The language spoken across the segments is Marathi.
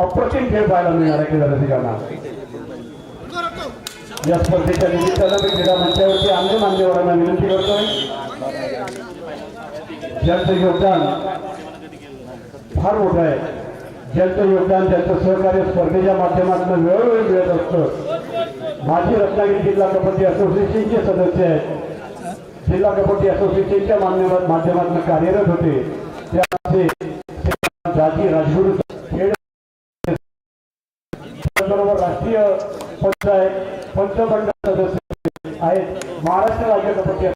अप्रतिम खेळ पाहायला मिळणार आहे क्रीडा रसिकांना. या स्पर्धेच्या निमित्तानं मी क्रीडा मंचावरती अन्य मान्यवरांना विनंती करतोय. ज्यांचं योगदान फार मोठं आहे ज्यांचं योगदान ज्यांचं सहकार्य स्पर्धेच्या माध्यमातून वेळोवेळी मिळत असतं. माजी रत्नागिरी जिल्हा कबड्डी असोसिएशनचे सदस्य आहेत. जिल्हा कबड्डी असोसिएशनच्या माध्यमातून कार्यरत होते. त्याचे जाती राजगुरू बरोबर राष्ट्रीय पंचायत पंचमंडळ सदस्य आहेत महाराष्ट्र राज्य कबड्डी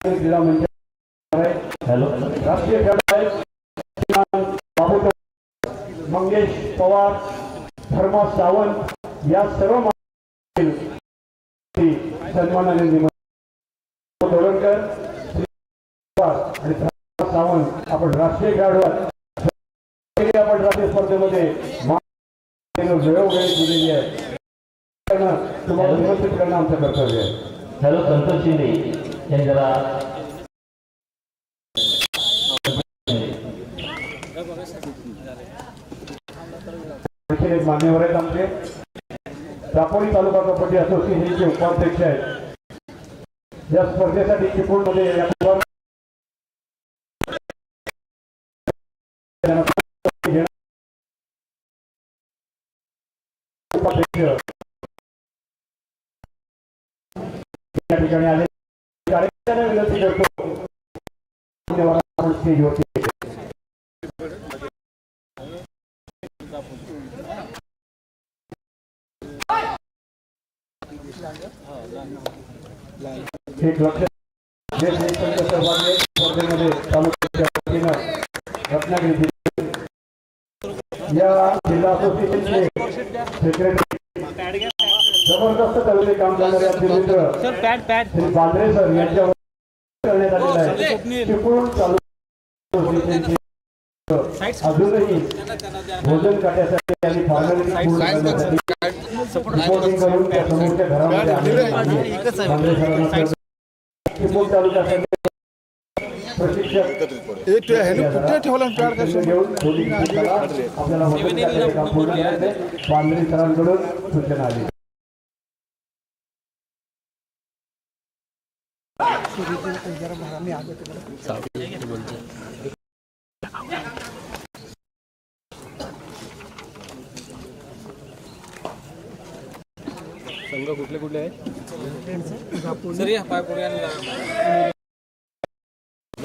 क्रीडा मंच आहे. हॅलो. राष्ट्रीय खेळ आहे बाबू मंगेश पवार धर्मा सावंत या सर्व सन्मानाने निमंत्रण धोरणकर आणि सावंत आपण राष्ट्रीय खेळाडू आहात. आपण राष्ट्रीय स्पर्धेमध्ये दिलेली आहे तुम्हाला निमंत्रित करणं आमचं कर्तव्य आहे. हॅलो संतोष शिंदे एक मान्यवर आहेत आमचे. दापोली तालुका कबड्डी असोसिएशनचे उपाध्यक्ष आहेत. या स्पर्धेसाठी चिपळूणमध्ये त्या ठिकाणी आले कार्यक्रम विनंती करतो देवाला स्टेज होते एक लक्ष सर्वांनी स्पर्धेमध्ये तालुक्याच्या वतीनं रत्नागिरी या जिल्हा असोसिएशनचे सेक्रेटरी जबरदस्त तरुणी काम करणारे आपले मित्र श्री बांद्रे सर यांच्या करण्यात आलेलं आहे. चिपळूण तालुका असोसिएशनचे अजूनही भोजन करण्यासाठी आणि फॉर्मॅलिटी रिपोर्टिंग करून त्या समोरच्या घरामध्ये आलेले. बांद्रे सरांना सर- चिपळूण तालुक्यासाठी प्रशिक्षक एक ते ह्याने कुठे ठेवला पॅड शिक्षण घेऊन दोन्ही शिक्षकाला आपल्याला मदत करण्याचे काम पूर्ण करायचे बांद्रे सरांकडून सूचना आली सर या पाय पुढे आणला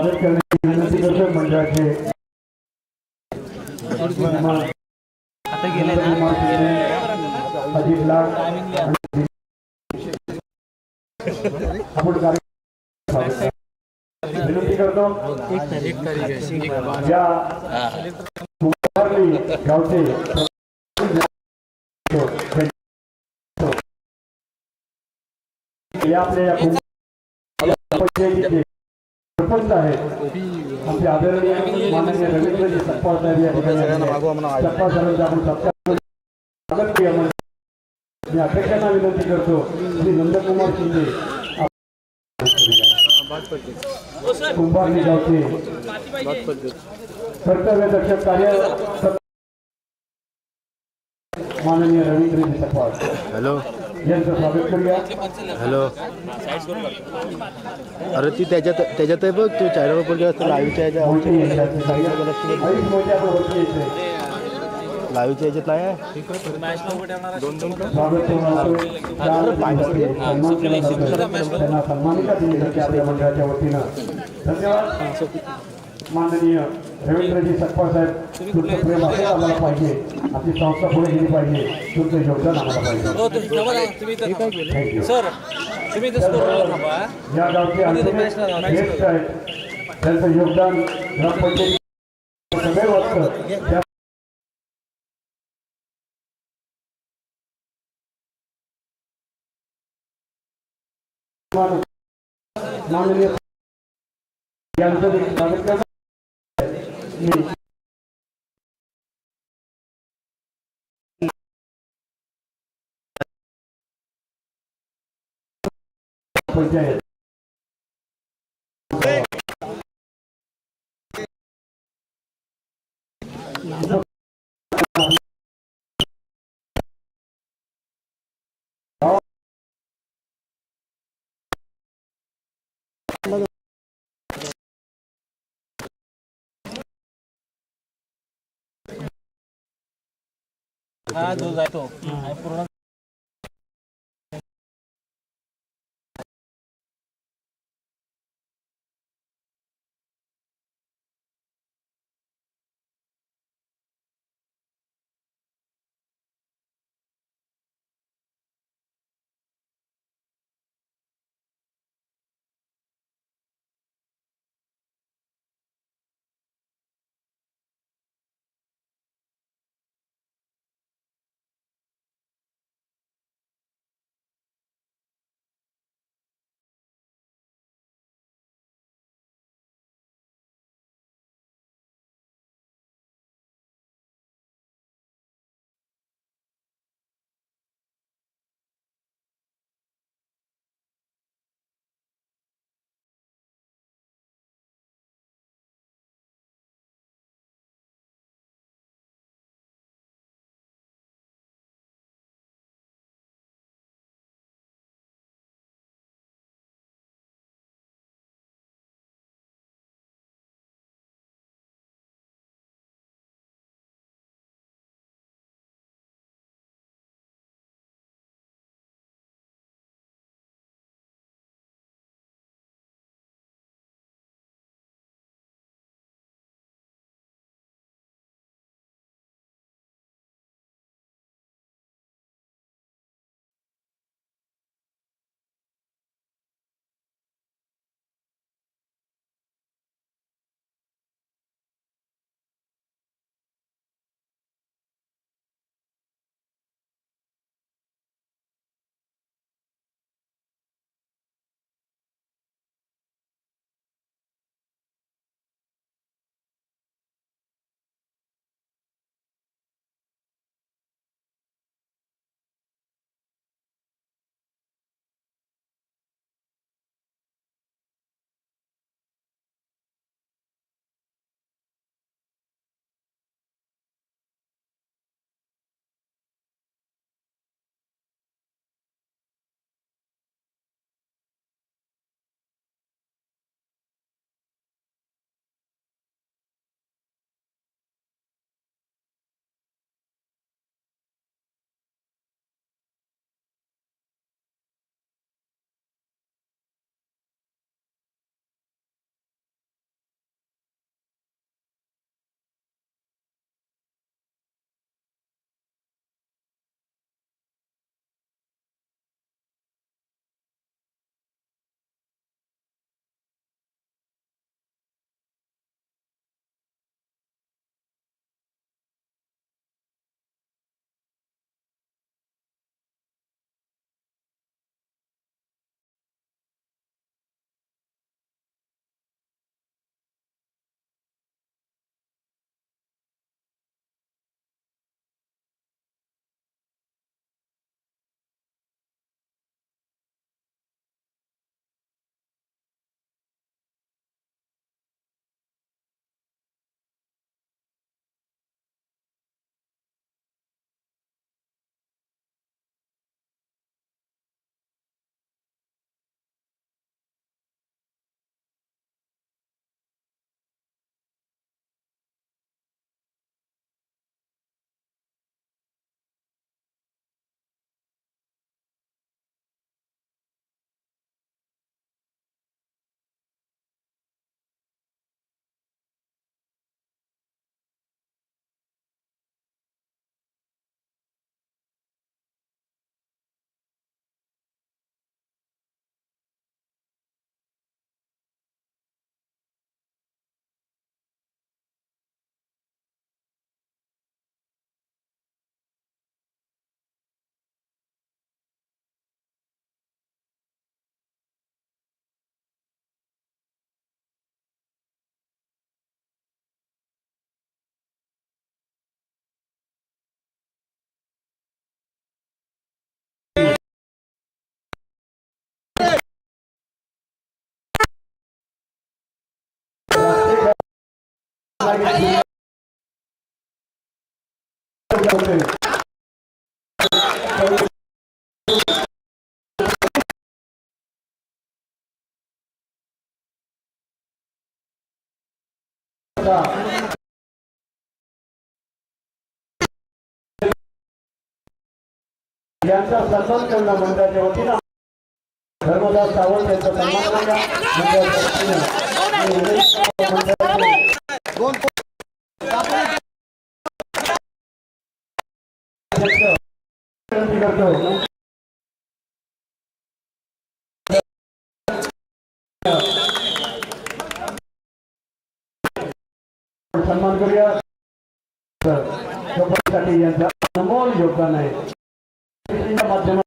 स्वागत करने की विनती दर्शक मंडळ चे अजित लाड आपण कार्यक्रम विनंती करतो या गावचे या आपल्या सरपंच आहेत आमचे आदरणीय माननीय रवींद्रजी सप्पा साहेब या ठिकाणी आलेले आहेत. सप्पा साहेबांचा आपण सत्कार करून स्वागत केलं म्हणजे मी अध्यक्षांना विनंती करतो श्री नंदकुमार शिंदे गावचे कर्तव्य दक्ष कार्य माननीय रवींद्रजी हॅलो। हेलो स्वागत करूया हॅलो अरे ती त्याच्यात त्याच्यात आहे बघ तू चॅनलवर पण गेला लाईव्हच्या याच्यात लाईव्हच्या याच्यात नाही माननीय रवींद्रजी सकपाळ साहेब तुमचं प्रेम असं आम्हाला पाहिजे आपली संस्था पुढे गेली पाहिजे तुमचं योगदान आम्हाला पाहिजे सर तुम्ही या गावचे आहेत त्यांचं योगदान ग्रामपंचायत सदैव असतं त्या माननीय यांचं स्वागत mình Forget. हा जो जातो. पूर्ण यांचा सन्मान करणं मंडळाच्या वतीनं धर्मदास सावंत यांचा सन्मान करणं मंडळाच्या वतीनं सन्मान करूया तर कबड्डीसाठी यांचं अनमोल योगदान आहे त्या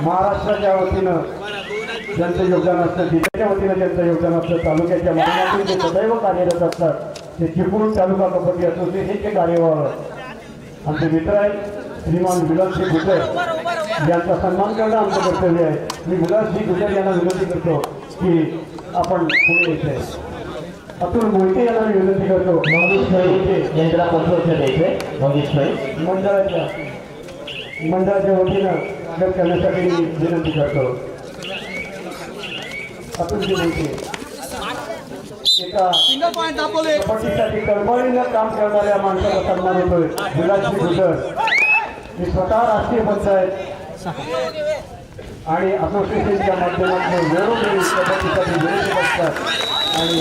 महाराष्ट्राच्या वतीनं ज्यांचं योगदान असतं जिल्ह्याच्या वतीनं ज्यांचं योगदान असतं तालुक्याच्या माध्यमातून जे सदैव कार्यरत असतात ते चिपळूण तालुका कबड्डी असोसिएशनचे कार्यवाह आमचे मित्र आहेत श्रीमान विलासजी गुजर यांचा सन्मान करणं आमचं कर्तव्य आहे. मी विलासजी गुजर यांना विनंती करतो की आपण पुढे येते अतुल मोहिते यांना विनंती करतो मंगेश खळे यांच्याला पंचवर्ष द्यायचंय मंगेश खळे मंडळाच्या मंडळाच्या वतीनं आदर करण्यासाठी विनंती करतो. अतुलजी मोहिते एका कबड्डीसाठी तळमळीनं काम करणाऱ्या माणसाला सन्मान होतोय. विलासजी गुजर मी स्वतः राष्ट्रीय पंचायत आणि असोसिएशनच्या माध्यमातून वेळोवेळी कबड्डीसाठी विरोधी असतात आणि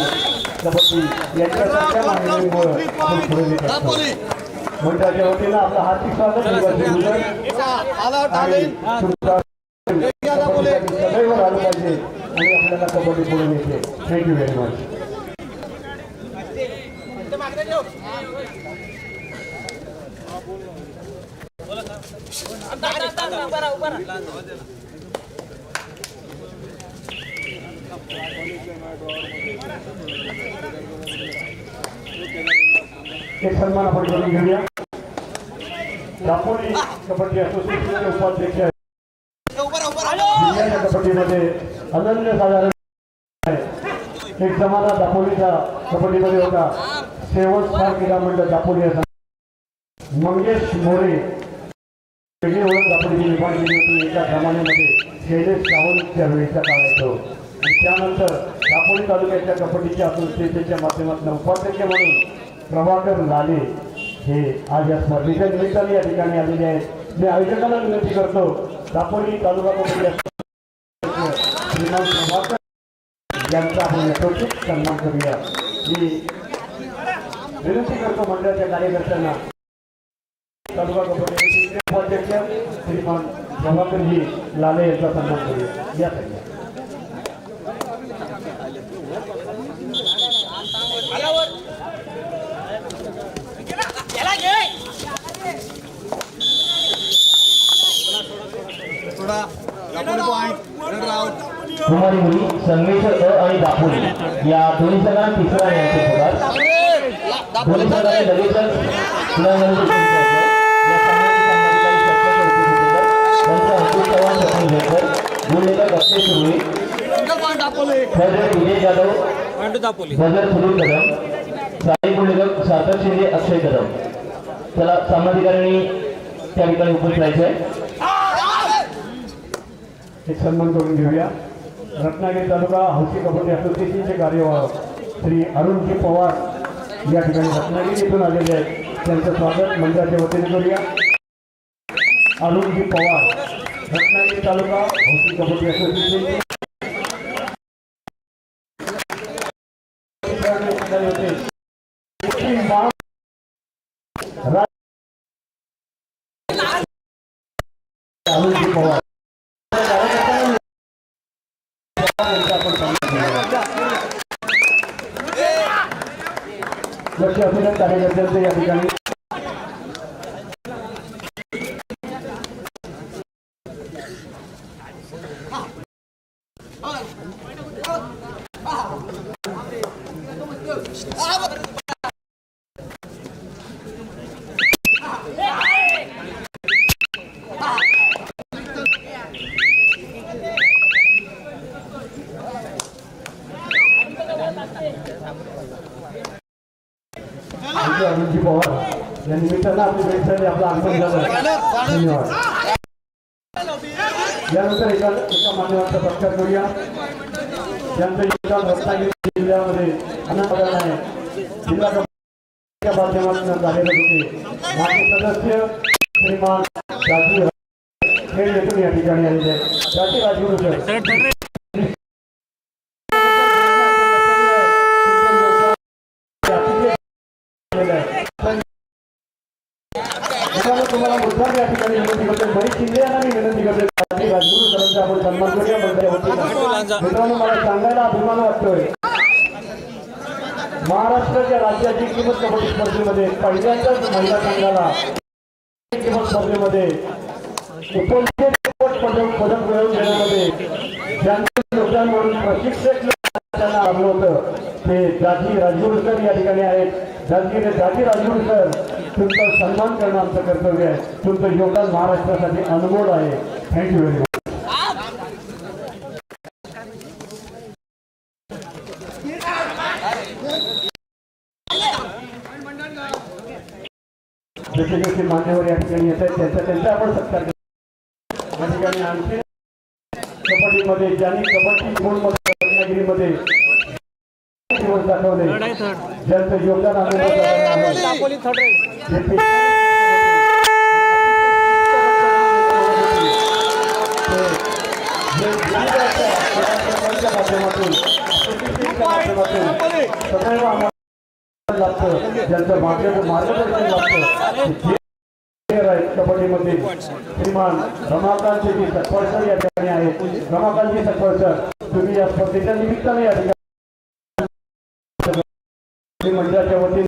कबड्डी यांच्यासारख्या मागणीमुळं आपण पुढे येत असतो मंडळाच्या वतीनं आपलं हार्दिक स्वागत विलासजी गुजर आणि तुमचा कबड्डीसाठी सदैव राहिलं पाहिजे आणि आपल्याला कबड्डी पुढे नेते थँक्यू व्हेरी मच एक सन्मान आपण करून घेऊया. दापोली कबड्डी असोसिएशनचे उपाध्यक्ष जिल्ह्याच्या कबड्डीमध्ये अनन्य साधारण एक जमाना दापोलीचा कबड्डीमध्ये होता. सेवक स्टार क्रीडा मंडळ दापोली असा. मंगेश मोरे वेगळी ओळख दापोलीची निर्माण केली होती. एका जमान्यामध्ये शैलेश सावंतच्या वेळेचा काळ येतो त्यानंतर दापोली तालुक्याच्या कबड्डीच्या असोसिएशनच्या माध्यमातून उपाध्यक्ष म्हणून प्रभाकर लाले हे आज या स्पर्धेच्या निमित्ताने या ठिकाणी आलेले आहेत. मी आयोजकांना विनंती करतो दापोली तालुका कबड्डी श्रीमान प्रभाकर यांचा आपण यथोचित सन्मान करूया. मी विनंती करतो मंडळाच्या कार्यकर्त्यांना. तालुका कबड्डी उपाध्यक्ष श्रीमान प्रभाकरजी लाले यांचा सन्मान करूया. या कुमारी मुली संगमेश्वर अ आणि दापोली या दोन्ही संघांना तिसरा यांचे पुकार दोन्ही संघाने लगेचच क्रीडांगणामध्ये अक्षय सुरवे विजय जाधव सुनील कदम साई सार्थक शिंदे अक्षय कदम त्याला सामनाधिकाऱ्यांनी त्या ठिकाणी उपस्थित राहायचं आहे हे सन्मान करून घेऊया रत्नागिरी तालुका हौशी कबड्डी असोसिएशनचे कार्यवाह श्री अरुणजी पवार या ठिकाणी रत्नागिरी येथून आलेले आहेत. त्यांचं स्वागत मंडळाच्या वतीने करूया. अरुणजी पवार रत्नागिरी तालुका हौसी kabaddi association Arunji Pawar. लक्ष अभिनंदन कार्यकर्त्यांचं या ठिकाणी आमचे भेट आपलं आगमन झालं धन्यवाद. यानंतर एका एका मान्यवरांचा सत्कार करूया. त्यांचं योगदान रत्नागिरी जिल्ह्यामध्ये आहे. जिल्हा कमिटीच्या माध्यमातून झालेले होते. माझे सदस्य श्रीमान राजू हे येथून या ठिकाणी आलेले आहेत. राजू राजगुरू सर त्यामुळे तुम्हाला मुद्दाम या ठिकाणी विनंती करतो बरीच शिंदे यांना मी विनंती करतो राजू राजगुरू सरांचा मंडळी मित्रांनो मला सांगायला अभिमान वाटतोय. महाराष्ट्राच्या राज्याची किंमत कबड्डी स्पर्धेमध्ये पहिल्यांदाच महिला संघाला किंमत स्पर्धेमध्ये उपस्थित पदक पदक मिळवून देण्यामध्ये ज्यांचं योगदान म्हणून प्रशिक्षक त्यांना लाभलं होतं. ते जाती राजगुरकर या ठिकाणी आहेत. जाती जाती राजगुरकर तुमचा सन्मान करणं आमचं कर्तव्य आहे. तुमचं योगदान महाराष्ट्रासाठी अनमोल आहे. थँक्यू व्हेरी मच जसे जसे मान्यवर या ठिकाणी येत आहेत. त्यांचा त्यांचा आपण सत्कार करू. या ठिकाणी आणखी कबड्डीमध्ये ज्यांनी कबड्डी स्कूलमध्ये रत्नागिरीमध्ये दिवस दाखवले. ज्यांचं योगदान आम्ही आहे ज्यांचं मार्ग मार्गदर्शन कबड्डीमध्ये. श्रीमान रमाकांत जी सत्वरसर या ठिकाणी आहेत. रमाकांत जी तुम्ही या स्पर्धेच्या निमित्ताने या ठिकाणी मंडळाच्या वतीने